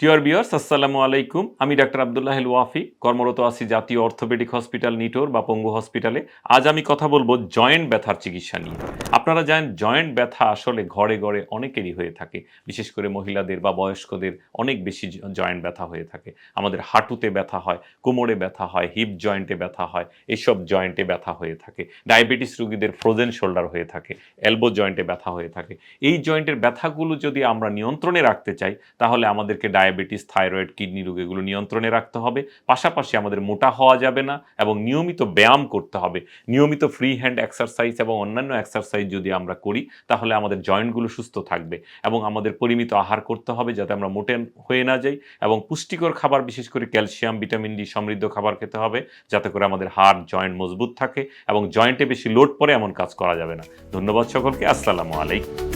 টিওর বিয়ার্স আসসালামু আলাইকুম আমি ডাক্তার আবদুল্লাহ ওয়াফি কর্মরত আছি জাতীয় অর্থোপেডিক হসপিটাল নিটোর বা পঙ্গু হসপিটালে। আজ আমি কথা বলব জয়েন্ট ব্যথার চিকিৎসা নিয়ে। আপনারা জানেন, জয়েন্ট ব্যথা আসলে ঘরে ঘরে অনেকেরই হয়ে থাকে। বিশেষ করে মহিলাদের বা বয়স্কদের অনেক বেশি জয়েন্ট ব্যথা হয়ে থাকে। আমাদের হাঁটুতে ব্যথা হয়, কোমরে ব্যথা হয় হিপ জয়েন্টে ব্যথা হয় এইসব জয়েন্টে ব্যথা হয়ে থাকে। ডায়াবেটিস রোগীদের ফ্রোজেন শোল্ডার হয়ে থাকে এলবো জয়েন্টে ব্যথা হয়ে থাকে। এই জয়েন্টের ব্যথাগুলো যদি আমরা নিয়ন্ত্রণে রাখতে চাই, তাহলে আমাদেরকে ডায়াবেটিস, থাইরয়েড, কিডনি রোগ, এগুলো নিয়ন্ত্রণে রাখতে হবে। পাশাপাশি আমাদের মোটা হওয়া যাবে না এবং নিয়মিত ব্যায়াম করতে হবে। নিয়মিত ফ্রি হ্যান্ড এক্সারসাইজ এবং অন্যান্য এক্সারসাইজ যদি আমরা করি, তাহলে আমাদের জয়েন্টগুলো সুস্থ থাকবে এবং আমাদের পরিমিত আহার করতে হবে যাতে আমরা মোটে হয়ে না যাই এবং পুষ্টিকর খাবার, বিশেষ করে ক্যালসিয়াম, ভিটামিন ডি সমৃদ্ধ খাবার খেতে হবে যাতে করে আমাদের হাড়, জয়েন্ট মজবুত থাকে এবং জয়েন্টে বেশি লোড পরে এমন কাজ করা যাবে না। ধন্যবাদ সকলকে। আসসালামু আলাইকুম।